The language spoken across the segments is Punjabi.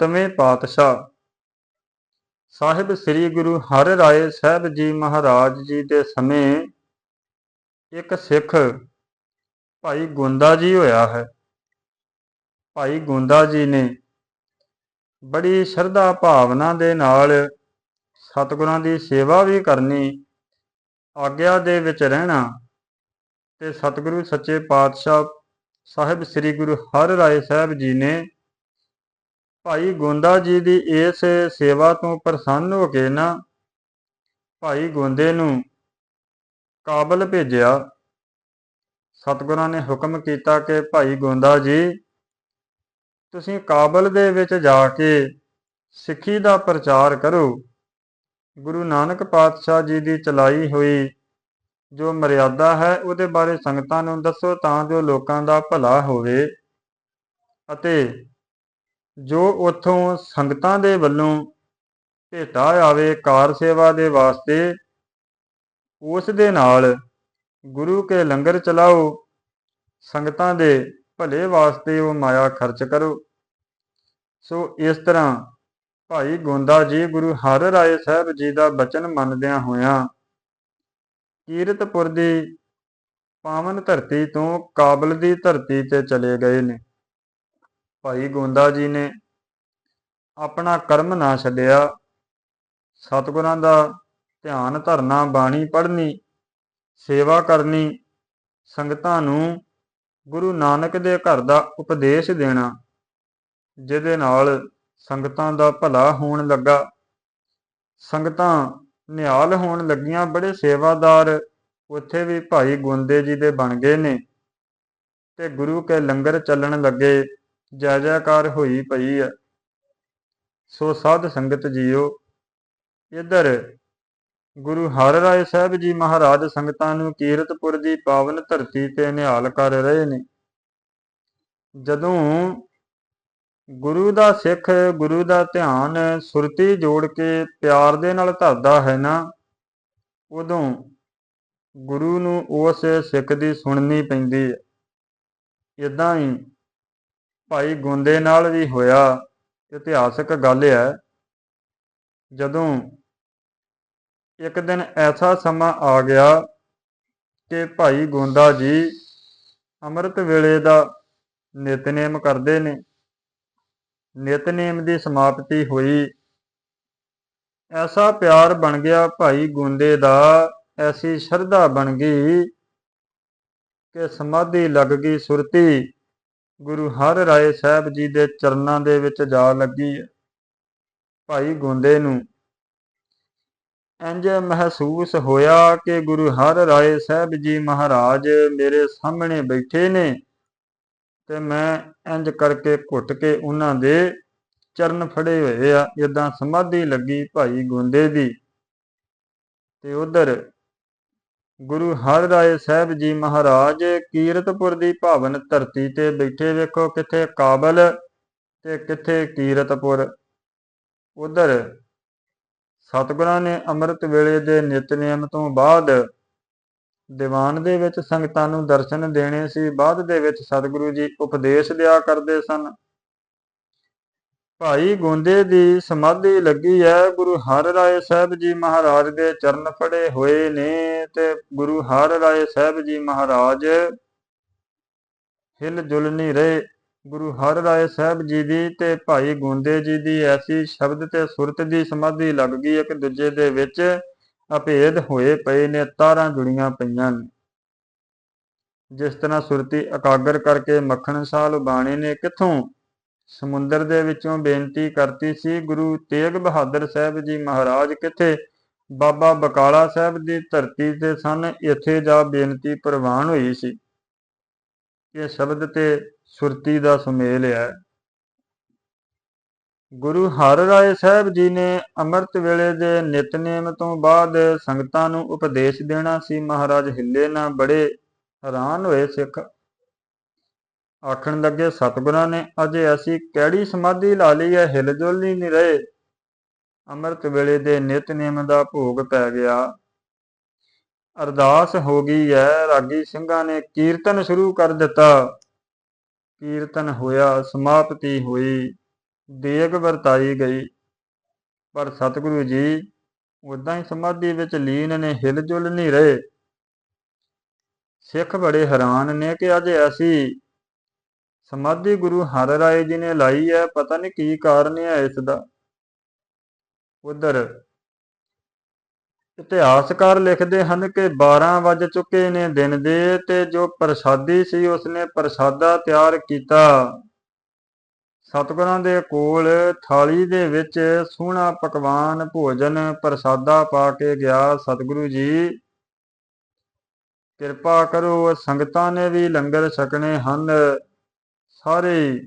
ਸਤਵੇਂ ਪਾਤਸ਼ਾਹ। ਸਾਹਿਬ ਸ੍ਰੀ ਗੁਰੂ ਹਰ ਰਾਏ ਸਾਹਿਬ ਜੀ ਮਹਾਰਾਜ ਜੀ ਦੇ ਸਮੇਂ ਇੱਕ ਸਿੱਖ ਭਾਈ ਗੁੰਦਾ ਜੀ ਹੋਇਆ ਹੈ। ਭਾਈ ਗੁੰਦਾ ਜੀ ਨੇ ਬੜੀ ਸ਼ਰਧਾ ਭਾਵਨਾ ਦੇ ਨਾਲ ਸਤਿਗੁਰਾਂ ਦੀ ਸੇਵਾ ਵੀ ਕਰਨੀ, ਆਗਿਆ ਦੇ ਵਿੱਚ ਰਹਿਣਾ ਤੇ ਸਤਿਗੁਰੂ ਸੱਚੇ ਪਾਤਸ਼ਾਹ ਸਾਹਿਬ ਸ੍ਰੀ ਗੁਰੂ ਹਰ ਰਾਏ ਸਾਹਿਬ ਜੀ ਨੇ ਭਾਈ ਗੋਂਦਾ ਜੀ ਦੀ ਇਸ ਸੇਵਾ ਤੋਂ ਪ੍ਰਸੰਨ ਹੋ ਕੇ ਨਾ ਭਾਈ ਗੋਂਦੇ ਨੂੰ ਕਾਬਲ ਭੇਜਿਆ। ਸਤਿਗੁਰਾਂ ਨੇ ਹੁਕਮ ਕੀਤਾ ਕਿ ਭਾਈ ਗੋਂਦਾ ਜੀ, ਤੁਸੀਂ ਕਾਬਲ ਦੇ ਵਿੱਚ ਜਾ ਕੇ ਸਿੱਖੀ ਦਾ ਪ੍ਰਚਾਰ ਕਰੋ। ਗੁਰੂ ਨਾਨਕ ਪਾਤਸ਼ਾਹ ਜੀ ਦੀ ਚਲਾਈ ਹੋਈ ਜੋ ਮਰਿਆਦਾ ਹੈ, ਉਹਦੇ ਬਾਰੇ ਸੰਗਤਾਂ ਨੂੰ ਦੱਸੋ ਤਾਂ ਜੋ ਲੋਕਾਂ ਦਾ ਭਲਾ ਹੋਵੇ ਅਤੇ ਜੋ ਉਥੋਂ ਸੰਗਤਾਂ ਦੇ ਵੱਲੋਂ ਭੇਟਾ ਆਵੇ ਕਾਰ ਸੇਵਾ ਦੇ ਵਾਸਤੇ, ਉਸ ਦੇ ਨਾਲ ਗੁਰੂ ਕੇ ਲੰਗਰ ਚਲਾਓ, ਸੰਗਤਾਂ ਦੇ ਭਲੇ ਵਾਸਤੇ ਉਹ ਮਾਇਆ ਖਰਚ ਕਰੋ। ਸੋ ਇਸ ਤਰ੍ਹਾਂ ਭਾਈ ਗੋਂਦਾ ਜੀ ਗੁਰੂ ਹਰ ਰਾਏ ਸਾਹਿਬ ਜੀ ਦਾ ਬਚਨ ਮੰਨਦਿਆਂ ਹੋਇਆਂ ਕੀਰਤਪੁਰ ਦੀ ਪਾਵਨ ਧਰਤੀ ਤੋਂ ਕਾਬਲ ਦੀ ਧਰਤੀ ਤੇ ਚਲੇ ਗਏ ਨੇ। ਭਾਈ ਗੋਂਦਾ ਜੀ ਨੇ ਆਪਣਾ ਕਰਮ ਨਾ ਛੱਡਿਆ। ਸਤਿਗੁਰਾਂ ਦਾ ਧਿਆਨ ਧਰਨਾ, ਬਾਣੀ ਪੜ੍ਹਨੀ, ਸੇਵਾ ਕਰਨੀ, ਸੰਗਤਾਂ ਨੂੰ ਗੁਰੂ ਨਾਨਕ ਦੇ ਘਰ ਦਾ ਉਪਦੇਸ਼ ਦੇਣਾ, ਜਿਹਦੇ ਨਾਲ ਸੰਗਤਾਂ ਦਾ ਭਲਾ ਹੋਣ ਲੱਗਾ। ਸੰਗਤਾਂ ਨਿਹਾਲ ਹੋਣ ਲੱਗੀਆਂ, ਬੜੇ ਸੇਵਾਦਾਰ ਉੱਥੇ ਵੀ ਭਾਈ ਗੁੰਦੇ ਜੀ ਦੇ ਬਣ ਗਏ ਨੇ ਤੇ ਗੁਰੂ ਕੇ ਲੰਗਰ ਚੱਲਣ ਲੱਗੇ। ਜੈ ਜੈਕਾਰ ਹੋਈ ਪਈ ਹੈ ਸੋ ਸਾਧ ਸੰਗਤ ਜੀਓ, ਇਧਰ ਗੁਰੂ ਹਰ ਰਾਏ ਸਾਹਿਬ ਜੀ ਮਹਾਰਾਜ ਸੰਗਤਾਂ ਨੂੰ ਕੀਰਤਪੁਰ ਦੀ ਪਾਵਨ ਧਰਤੀ ਤੇ ਨਿਹਾਲ ਕਰ ਰਹੇ ਨੇ। ਜਦੋਂ ਗੁਰੂ ਦਾ ਸਿੱਖ, ਗੁਰੂ ਦਾ ਧਿਆਨ ਸੁਰਤੀ ਜੋੜ ਕੇ ਪਿਆਰ ਦੇ ਨਾਲ ਧਰਦਾ ਹੈ ਨਾ, ਉਦੋਂ ਗੁਰੂ ਨੂੰ ਉਸ ਸਿੱਖ ਦੀ ਸੁਣਨੀ ਪੈਂਦੀ ਹੈ ਇਦਾਂ ਹੀ ਭਾਈ ਗੁੰਦੇ ਨਾਲ ਵੀ ਹੋਇਆ, ਇਤਿਹਾਸਕ ਗੱਲ ਹੈ। ਜਦੋਂ ਇੱਕ ਦਿਨ ਐਸਾ ਸਮਾਂ ਆ ਗਿਆ ਕਿ ਭਾਈ ਗੁੰਦਾ ਜੀ ਅੰਮ੍ਰਿਤ ਵੇਲੇ ਦਾ ਨਿਤਨੇਮ ਕਰਦੇ ਨੇ। ਨਿਤਨੇਮ ਦੀ ਸਮਾਪਤੀ ਹੋਈ। ਐਸਾ ਪਿਆਰ ਬਣ ਗਿਆ ਭਾਈ ਗੁੰਦੇ ਦਾ, ਐਸੀ ਸ਼ਰਧਾ ਬਣ ਗਈ ਕਿ ਸਮਾਧੀ ਲੱਗ ਗਈ ਸੁਰਤੀ। ਗੁਰੂ ਹਰ ਰਾਏ ਸਾਹਿਬ ਜੀ ਦੇ ਚਰਨਾਂ ਦੇ ਵਿੱਚ ਜਾ ਲੱਗੀ। ਭਾਈ ਗੁੰਦੇ ਨੂੰ ਇੰਜ ਮਹਿਸੂਸ ਹੋਇਆ ਕਿ ਗੁਰੂ ਹਰ ਰਾਏ ਸਾਹਿਬ ਜੀ ਮਹਾਰਾਜ ਮੇਰੇ ਸਾਹਮਣੇ ਬੈਠੇ ਨੇ ਤੇ ਮੈਂ ਇੰਜ ਕਰਕੇ ਘੁੱਟ ਕੇ ਉਹਨਾਂ ਦੇ ਚਰਨ ਫੜੇ ਹੋਏ ਆ। ਇਦਾਂ ਸਮਾਧੀ ਲੱਗੀ ਭਾਈ ਗੁੰਦੇ ਦੀ ਤੇ ਉਧਰ ਗੁਰੂ ਹਰ ਰਾਏ ਸਾਹਿਬ ਜੀ ਮਹਾਰਾਜ ਕੀਰਤਪੁਰ ਦੀ ਭਾਵਨ ਧਰਤੀ ਤੇ ਬੈਠੇ ਵੇਖੋ ਕਿੱਥੇ ਕਾਬਲ ਤੇ ਕਿੱਥੇ ਕੀਰਤਪੁਰ। ਉਧਰ ਸਤਿਗੁਰਾਂ ਨੇ ਅੰਮ੍ਰਿਤ ਵੇਲੇ ਦੇ ਨਿਤਨੇਮ ਤੋਂ ਬਾਅਦ ਦੀਵਾਨ ਦੇ ਵਿੱਚ ਸੰਗਤਾਂ ਨੂੰ ਦਰਸ਼ਨ ਦੇਣੇ ਸੀ। ਬਾਅਦ ਦੇ ਵਿੱਚ ਸਤਿਗੁਰੂ ਜੀ ਉਪਦੇਸ਼ ਦਿਆ ਕਰਦੇ ਸਨ। ਭਾਈ ਗੋਂਦੇ ਦੀ ਸਮਾਧੀ ਲੱਗੀ ਹੈ ਗੁਰੂ ਹਰ ਰਾਏ ਸਾਹਿਬ ਜੀ ਮਹਾਰਾਜ ਦੇ ਚਰਨ ਫੜੇ ਹੋਏ ਨੇ ਤੇ ਗੁਰੂ ਹਰ ਰਾਏ ਸਾਹਿਬ ਜੀ ਮਹਾਰਾਜ ਹਿਲ ਜੁਲ ਨਹੀਂ ਰਹੇ। ਗੁਰੂ ਹਰ ਰਾਏ ਸਾਹਿਬ ਜੀ ਦੀ ਤੇ ਭਾਈ ਗੋਂਦੇ ਜੀ ਦੀ ਐਸੀ ਸ਼ਬਦ ਤੇ ਸੁਰਤ ਦੀ ਸਮਾਧੀ ਲੱਗ ਗਈ, ਇੱਕ ਦੂਜੇ ਦੇ ਵਿੱਚ ਅਭੇਦ ਹੋਏ ਪਏ ਨੇ, ਤਾਰਾਂ ਜੁੜੀਆਂ ਪਈਆਂ ਨੇ। ਜਿਸ ਤਰ੍ਹਾਂ ਸੁਰਤੀ ਇਕਾਗਰ ਕਰਕੇ ਮੱਖਣ ਸਾਲ ਬਾਣੇ ਨੇ, ਕਿੱਥੋਂ ਸਮੁੰਦਰ ਦੇ ਵਿੱਚੋਂ ਬੇਨਤੀ ਕਰਤੀ ਸੀ, ਗੁਰੂ ਤੇਗ ਬਹਾਦਰ ਸਾਹਿਬ ਜੀ ਮਹਾਰਾਜ ਕਿੱਥੇ? ਬਾਬਾ ਬਕਾਲਾ ਸਾਹਿਬ ਦੀ ਧਰਤੀ ਤੇ ਸਨ, ਇੱਥੇ ਜਾ ਬੇਨਤੀ ਪ੍ਰਵਾਨ ਹੋਈ ਸੀ। ਇਹ ਸ਼ਬਦ ਤੇ ਸੁਰਤੀ ਦਾ ਸੁਮੇਲ ਹੈ। ਗੁਰੂ ਹਰ ਰਾਏ ਸਾਹਿਬ ਜੀ ਨੇ ਅੰਮ੍ਰਿਤ ਵੇਲੇ ਦੇ ਨਿਤਨੇਮ ਤੋਂ ਬਾਅਦ ਸੰਗਤਾਂ ਨੂੰ ਉਪਦੇਸ਼ ਦੇਣਾ ਸੀ, ਮਹਾਰਾਜ ਹਿੱਲੇ ਨਾ ਬੜੇ ਹੈਰਾਨ ਹੋਏ ਸਿੱਖ। ਆਖਣ ਲੱਗੇ, ਸਤਿਗੁਰਾਂ ਨੇ ਅਜੇ ਅਸੀਂ ਕਿਹੜੀ ਸਮਾਧੀ ਲਾ ਲਈ ਹੈ? ਹਿਲਜੁਲ ਹੀ ਨਹੀਂ ਰਹੇ। ਅੰਮ੍ਰਿਤ ਵੇਲੇ ਦੇ ਨਿਤਨੇਮ ਦਾ ਭੋਗ ਪੈ ਗਿਆ। ਅਰਦਾਸ ਹੋ ਗਈ ਹੈ। ਰਾਗੀ ਸਿੰਘਾਂ ਨੇ ਕੀਰਤਨ ਸ਼ੁਰੂ ਕਰ ਦਿੱਤਾ। ਕੀਰਤਨ ਹੋਇਆ, ਸਮਾਪਤੀ ਹੋਈ, ਦੇਗ ਵਰਤਾਈ ਗਈ। ਪਰ ਸਤਿਗੁਰੂ ਜੀ ਉਦਾਂ ਹੀ ਸਮਾਧੀ ਵਿੱਚ ਲੀਨ ਨੇ ਹਿਲ ਜੁਲ ਨਹੀਂ ਰਹੇ। ਸਿੱਖ ਬੜੇ ਹੈਰਾਨ ਨੇ ਕਿ ਅੱਜ ਅਸੀਂ ਸਮਾਧੀ ਗੁਰੂ ਹਰ ਰਾਏ ਜੀ ਨੇ ਲਾਈ ਹੈ, ਪਤਾ ਨਹੀਂ ਕੀ ਕਾਰਨ ਹੈ ਇਸ ਦਾ। ਉਧਰ ਇਤਿਹਾਸਕਾਰ ਲਿਖਦੇ ਹਨ ਕਿ 12 ਵਜ ਚੁੱਕੇ ਨੇ ਦਿਨ ਦੇ ਤੇ ਜੋ ਪ੍ਰਸਾਦੀ ਸੀ ਉਸਨੇ ਪ੍ਰਸਾਦਾ ਤਿਆਰ ਕੀਤਾ। ਸਤਿਗੁਰਾਂ ਦੇ ਕੋਲ ਥਾਲੀ ਦੇ ਵਿੱਚ ਸੋਹਣਾ ਪਕਵਾਨ ਭੋਜਨ ਪ੍ਰਸਾਦਾ ਪਾ ਕੇ ਗਿਆ ਸਤਿਗੁਰੂ ਜੀ। ਕਿਰਪਾ ਕਰੋ, ਸੰਗਤਾਂ ਨੇ ਵੀ ਲੰਗਰ ਛਕਣੇ ਹਨ। ਸਾਰੇ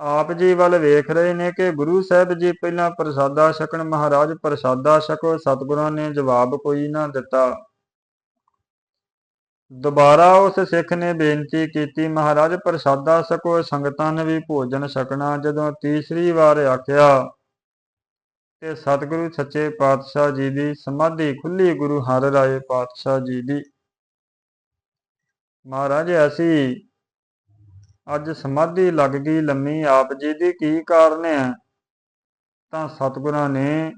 ਆਪ ਜੀ ਵੱਲ ਵੇਖ ਰਹੇ ਨੇ ਕਿ ਗੁਰੂ ਸਾਹਿਬ ਜੀ ਪਹਿਲਾਂ ਪ੍ਰਸਾਦਾ ਛਕਣ, ਮਹਾਰਾਜ ਪ੍ਰਸਾਦਾ ਛਕੋ, ਸਤਿਗੁਰਾਂ ਨੇ ਜਵਾਬ ਕੋਈ ਨਾ ਦਿੱਤਾ। ਦੁਬਾਰਾ ਉਸ ਸਿੱਖ ਨੇ ਬੇਨਤੀ ਕੀਤੀ, ਮਹਾਰਾਜ ਪ੍ਰਸਾਦਾ ਛਕੋ, ਸੰਗਤਾਂ ਨੇ ਵੀ ਭੋਜਨ ਛਕਣਾ। ਜਦੋਂ ਤੀਸਰੀ ਵਾਰ ਆਖਿਆ ਤੇ ਸਤਿਗੁਰੂ ਸੱਚੇ ਪਾਤਸ਼ਾਹ ਜੀ ਦੀ ਸਮਾਧੀ ਖੁੱਲੀ ਗੁਰੂ ਹਰ ਰਾਏ ਪਾਤਸ਼ਾਹ ਜੀ ਦੀ। ਮਹਾਰਾਜ, ਅਸੀਂ ਅੱਜ ਸਮਾਧੀ ਲੱਗ ਗਈ ਲੰਮੀ, ਆਪ ਜੀ ਦੀ ਕੀ ਕਾਰਨ ਹੈ? ਤਾਂ ਸਤਿਗੁਰਾਂ ਨੇ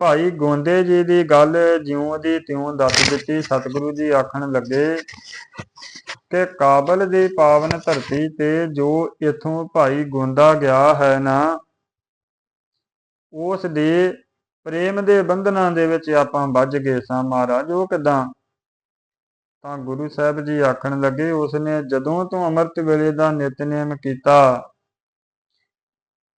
ਭਾਈ ਗੋਂਦੇ ਜੀ ਦੀ ਗੱਲ ਜਿਉਂ ਦੀ ਤਿਉਂ ਦੱਸ ਦਿੱਤੀ। ਸਤਿਗੁਰੂ ਜੀ ਆਖਣ ਲੱਗੇ ਕਿ ਕਾਬਲ ਦੀ ਪਾਵਨ ਧਰਤੀ ਤੇ ਜੋ ਇਥੋਂ ਭਾਈ ਗੋਂਦਾ ਗਿਆ ਹੈ ਨਾ, ਉਸ ਦੇ ਪ੍ਰੇਮ ਦੇ ਬੰਧਨਾਂ ਦੇ ਵਿੱਚ ਆਪਾਂ ਵੱਜ ਗਏ ਸਾਂ। ਮਹਾਰਾਜ, ਉਹ ਕਿਦਾਂ ਤਾਂ ਗੁਰੂ ਸਾਹਿਬ ਜੀ ਆਖਣ ਲੱਗੇ, ਉਸਨੇ ਜਦੋਂ ਤੋਂ ਅੰਮ੍ਰਿਤ ਵੇਲੇ ਦਾ ਨਿਤਨੇਮ ਕੀਤਾ,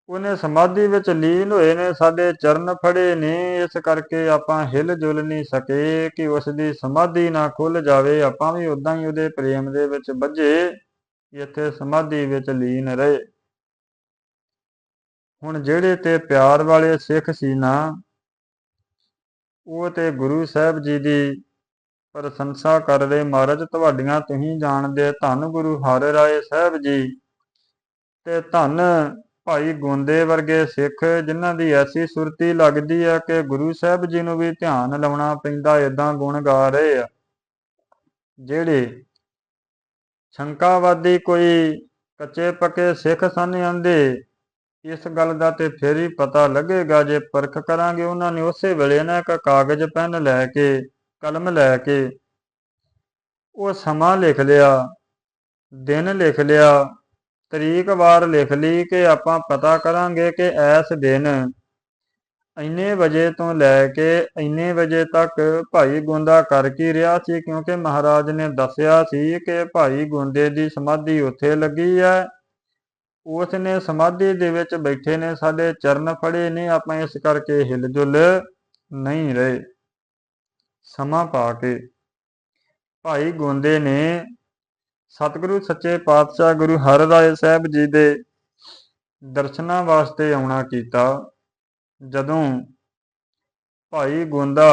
ਉਹਨੇ ਸਮਾਧੀ ਵਿੱਚ ਲੀਨ ਹੋਏ ਨੇ, ਸਾਡੇ ਚਰਨ ਫੜੇ ਨੇ, ਇਸ ਕਰਕੇ ਆਪਾਂ ਹਿਲ ਜੁਲ ਨਹੀਂ ਸਕੇ, ਕਿ ਉਸ ਦੀ ਸਮਾਧੀ ਨਾ ਖੁੱਲ ਜਾਵੇ, ਆਪਾਂ ਵੀ ਉਦਾਂ ਹੀ ਉਹਦੇ ਪ੍ਰੇਮ ਦੇ ਵਿੱਚ ਵੱਜੇ ਇੱਥੇ ਸਮਾਧੀ ਵਿੱਚ ਲੀਨ ਰਹੇ। ਹੁਣ ਜਿਹੜੇ ਤੇ ਪਿਆਰ ਵਾਲੇ ਸਿੱਖ ਸੀ ਨਾ, ਉਹ ਤੇ ਗੁਰੂ ਸਾਹਿਬ ਜੀ ਦੀ ਪ੍ਰਸ਼ੰਸਾ ਕਰ ਰਹੇ ਮਹਾਰਾਜ, ਤੁਹਾਡੀਆਂ ਤੁਸੀਂ ਜਾਣਦੇ ਧੰਨ ਗੁਰੂ ਹਰਿ ਰਾਏ ਸਾਹਿਬ ਜੀ। ਤੇ ਧੰਨ ਭਾਈ ਗੋਂਦੇ ਵਰਗੇ ਸਿੱਖ, ਜਿਨ੍ਹਾਂ ਦੀ ਐਸੀ ਸੁਰਤੀ ਲੱਗਦੀ ਹੈ ਕਿ ਗੁਰੂ ਸਾਹਿਬ ਜੀ ਨੂੰ ਵੀ ਧਿਆਨ ਲਾਉਣਾ ਪੈਂਦਾ ਇਦਾਂ ਗੁਣ ਗਾ ਰਹੇ ਆ। ਜਿਹੜੇ ਸ਼ੰਕਾਵਾਦੀ ਕੋਈ ਕੱਚੇ ਪੱਕੇ ਸਿੱਖ ਸਨ ਆਂਦੇ, ਇਸ ਗੱਲ ਦਾ ਤੇ ਫਿਰ ਹੀ ਪਤਾ ਲੱਗੇਗਾ। ਜੇ ਪਰਖ ਕਰਾਂਗੇ, ਉਹਨਾਂ ਨੇ ਉਸੇ ਵੇਲੇ ਨਾ ਇੱਕ ਕਾਗਜ਼, ਪੈਨ ਲੈ ਕੇ ਕਲਮ ਲੈ ਕੇ ਉਹ ਸਮਾਂ ਲਿਖ ਲਿਆ, ਦਿਨ ਲਿਖ ਲਿਆ, ਤਰੀਕ ਵਾਰ ਲਿਖ ਲਈ ਕਿ ਆਪਾਂ ਪਤਾ ਕਰਾਂਗੇ ਕਿ ਇਸ ਦਿਨ ਇੰਨੇ ਵਜੇ ਤੋਂ ਲੈ ਕੇ ਇੰਨੇ ਵਜੇ ਤੱਕ ਭਾਈ ਗੁੰਦਾ ਕਰ ਕੀ ਰਿਹਾ ਸੀ? ਕਿਉਂਕਿ ਮਹਾਰਾਜ ਨੇ ਦੱਸਿਆ ਸੀ ਕਿ ਭਾਈ ਗੁੰਦੇ ਦੀ ਸਮਾਧੀ ਉੱਥੇ ਲੱਗੀ ਹੈ। ਉਸ ਨੇ ਸਮਾਧੀ ਦੇ ਵਿੱਚ ਬੈਠੇ ਨੇ, ਸਾਡੇ ਚਰਨ ਫੜੇ ਨੇ ਆਪਾਂ ਇਸ ਕਰਕੇ ਹਿਲਜੁਲ ਨਹੀਂ ਰਹੇ। ਸਮਾਂ ਪਾ ਕੇ। ਭਾਈ ਗੋਂਦੇ ਨੇ ਸਤਿਗੁਰੂ ਸੱਚੇ ਪਾਤਸ਼ਾਹ ਗੁਰੂ ਹਰਿਰਾਏ ਸਾਹਿਬ ਜੀ ਦੇ ਦਰਸ਼ਨਾਂ ਵਾਸਤੇ ਆਉਣਾ ਕੀਤਾ। ਜਦੋਂ ਭਾਈ ਗੋਂਦਾ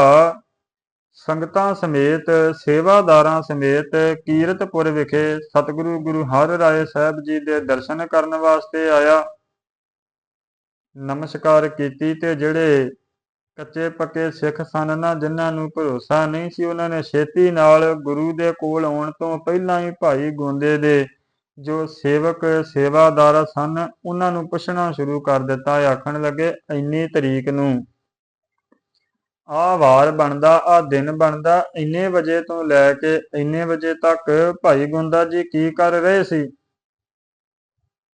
ਸੰਗਤਾਂ ਸਮੇਤ, ਸੇਵਾਦਾਰਾਂ ਸਮੇਤ ਕੀਰਤਪੁਰ ਵਿਖੇ ਸਤਿਗੁਰੂ ਗੁਰੂ ਹਰਿਰਾਏ ਸਾਹਿਬ ਜੀ ਦੇ ਦਰਸ਼ਨ ਕਰਨ ਵਾਸਤੇ ਆਇਆ। ਨਮਸਕਾਰ ਕੀਤੀ ਤੇ ਜਿਹੜੇ ਕੱਚੇ ਪੱਕੇ ਸਿੱਖ ਸਨ ਨਾ, ਜਿਨ੍ਹਾਂ ਨੂੰ ਭਰੋਸਾ ਨਹੀਂ ਸੀ, ਉਹਨਾਂ ਨੇ ਛੇਤੀ ਨਾਲ ਗੁਰੂ ਦੇ ਕੋਲ ਆਉਣ ਤੋਂ ਪਹਿਲਾਂ ਹੀ ਭਾਈ ਗੁੰਦੇ ਦੇ ਜੋ ਸੇਵਕ, ਸੇਵਾਦਾਰ ਸਨ, ਉਹਨਾਂ ਨੂੰ ਪੁੱਛਣਾ ਸ਼ੁਰੂ ਕਰ ਦਿੱਤਾ। ਆਖਣ ਲੱਗੇ, ਇੰਨੀ ਤਰੀਕ ਨੂੰ ਆ ਵਾਰ ਬਣਦਾ ਆ ਦਿਨ ਬਣਦਾ, ਇੰਨੇ ਵਜੇ ਤੋਂ ਲੈ ਕੇ ਇੰਨੇ ਵਜੇ ਤੱਕ ਭਾਈ ਗੁੰਦਾ ਜੀ ਕੀ ਕਰ ਰਹੇ ਸੀ?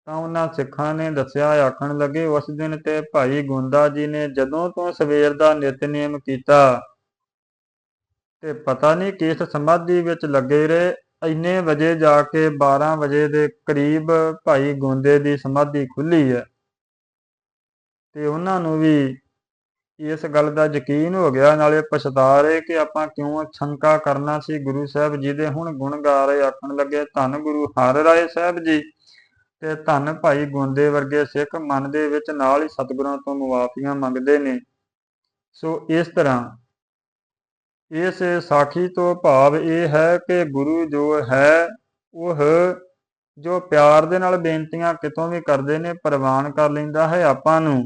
ਤਾਂ ਉਹਨਾਂ ਸਿੱਖਾਂ ਨੇ ਦੱਸਿਆ, ਆਖਣ ਲੱਗੇ, ਉਸ ਦਿਨ ਤੇ ਭਾਈ ਗੁੰਦਾ ਜੀ ਨੇ ਜਦੋਂ ਤੋਂ ਸਵੇਰ ਦਾ ਨਿਤਨੇਮ ਕੀਤਾ ਤੇ ਪਤਾ ਨਹੀਂ ਕਿਸ ਸਮਾਧੀ ਵਿੱਚ ਲੱਗੇ ਰਹੇ, ਇੰਨੇ ਵਜੇ ਜਾ ਕੇ 12 ਵਜੇ ਦੇ ਕਰੀਬ ਭਾਈ ਗੁੰਦੇ ਦੀ ਸਮਾਧੀ ਖੁੱਲੀ ਹੈ। ਤੇ ਉਹਨਾਂ ਨੂੰ ਵੀ ਇਸ ਗੱਲ ਦਾ ਯਕੀਨ ਹੋ ਗਿਆ, ਨਾਲੇ ਪਛਤਾ ਰਹੇ ਕਿ ਆਪਾਂ ਕਿਉਂ ਸ਼ੰਕਾ ਕਰਨਾ ਸੀ। ਗੁਰੂ ਸਾਹਿਬ ਜੀ ਦੇ ਹੁਣ ਗੁਣ ਗਾ ਰਹੇ, ਆਖਣ ਲੱਗੇ, ਧੰਨ ਗੁਰੂ ਹਰ ਰਾਏ ਸਾਹਿਬ ਜੀ। ਤੇ ਧੰਨ ਭਾਈ ਗੋਂਦੇ ਵਰਗੇ ਸਿੱਖ ਮਨ ਦੇ ਵਿੱਚ ਨਾਲ ਹੀ ਸਤਿਗੁਰਾਂ ਤੋਂ ਮੁਆਫੀਆਂ ਮੰਗਦੇ ਨੇ। ਸੋ ਇਸ ਤਰ੍ਹਾਂ ਇਸ ਸਾਖੀ ਤੋਂ ਭਾਵ ਇਹ ਹੈ ਕਿ ਗੁਰੂ ਜੋ ਹੈ, ਉਹ ਜੋ ਪਿਆਰ ਦੇ ਨਾਲ ਬੇਨਤੀਆਂ ਕਿਤੋਂ ਵੀ ਕਰਦੇ ਨੇ, ਪ੍ਰਵਾਨ ਕਰ ਲੈਂਦਾ ਹੈ ਆਪਾਂ ਨੂੰ।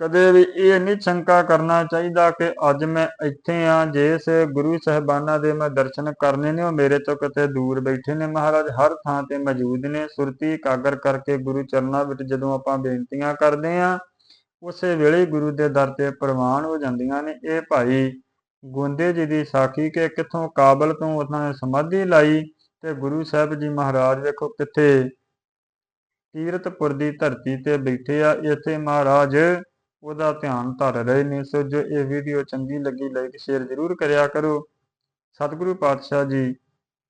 ਕਦੇ ਵੀ ਇਹ ਨਹੀਂ ਸ਼ੰਕਾ ਕਰਨਾ ਚਾਹੀਦਾ ਕਿ ਅੱਜ ਮੈਂ ਇੱਥੇ ਆ ਜਿਸ ਗੁਰੂ ਸਾਹਿਬਾਨਾਂ ਦੇ ਮੈਂ ਦਰਸ਼ਨ ਕਰਨੇ ਨੇ, ਉਹ ਮੇਰੇ ਤੋਂ ਕਿਤੇ ਦੂਰ ਬੈਠੇ ਨੇ। ਮਹਾਰਾਜ ਹਰ ਥਾਂ ਤੇ ਮੌਜੂਦ ਨੇ। ਸੁਰਤੀ ਇਕਾਗਰ ਕਰਕੇ ਗੁਰੂ ਚਰਨਾਂ ਵਿੱਚ ਜਦੋਂ ਆਪਾਂ ਬੇਨਤੀਆਂ ਕਰਦੇ ਆ ਉਸੇ ਵੇਲੇ ਗੁਰੂ ਦੇ ਦਰ ਤੇ ਪ੍ਰਵਾਨ ਹੋ ਜਾਂਦੀਆਂ ਨੇ। ਇਹ ਭਾਈ ਗੋਂਦੇ ਜੀ ਦੀ ਸਾਖੀ ਕਿ ਕਿੱਥੋਂ ਕਾਬਲ ਤੋਂ ਉਹਨਾਂ ਨੇ ਸਮਾਧੀ ਲਾਈ ਤੇ ਗੁਰੂ ਸਾਹਿਬ ਜੀ ਮਹਾਰਾਜ ਵੇਖੋ ਕਿੱਥੇ ਕੀਰਤਪੁਰ ਦੀ ਧਰਤੀ ਤੇ ਬੈਠੇ ਆ। ਇੱਥੇ ਮਹਾਰਾਜ ਉਹਦਾ ਧਿਆਨ ਧਰ ਰਹੇ ਨੇ, ਸੋ ਜੋ ਇਹ ਵੀਡੀਓ ਚੰਗੀ ਲੱਗੀ ਲਾਈਕ ਸ਼ੇਅਰ ਜ਼ਰੂਰ ਕਰਿਆ ਕਰੋ। ਸਤਿਗੁਰੂ ਪਾਤਸ਼ਾਹ ਜੀ,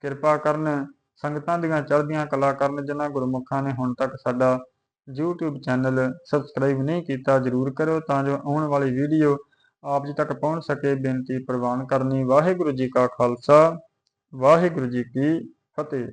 ਕਿਰਪਾ ਕਰਨ ਸੰਗਤਾਂ ਦੀਆਂ ਚੜ੍ਹਦੀਆਂ ਕਲਾ ਕਰਨ ਜਿਨ੍ਹਾਂ ਗੁਰਮੁਖਾਂ ਨੇ ਹੁਣ ਤੱਕ ਸਾਡਾ YouTube ਚੈਨਲ ਸਬਸਕ੍ਰਾਈਬ ਨਹੀਂ ਕੀਤਾ, ਜ਼ਰੂਰ ਕਰੋ ਤਾਂ ਜੋ ਆਉਣ ਵਾਲੀ ਵੀਡੀਓ ਆਪ ਜੀ ਤੱਕ ਪਹੁੰਚ ਸਕੇ। ਬੇਨਤੀ ਪ੍ਰਵਾਨ ਕਰਨੀ, ਵਾਹਿਗੁਰੂ ਜੀ ਕਾ ਖਾਲਸਾ, ਵਾਹਿਗੁਰੂ ਜੀ ਕੀ ਫਤਿਹ।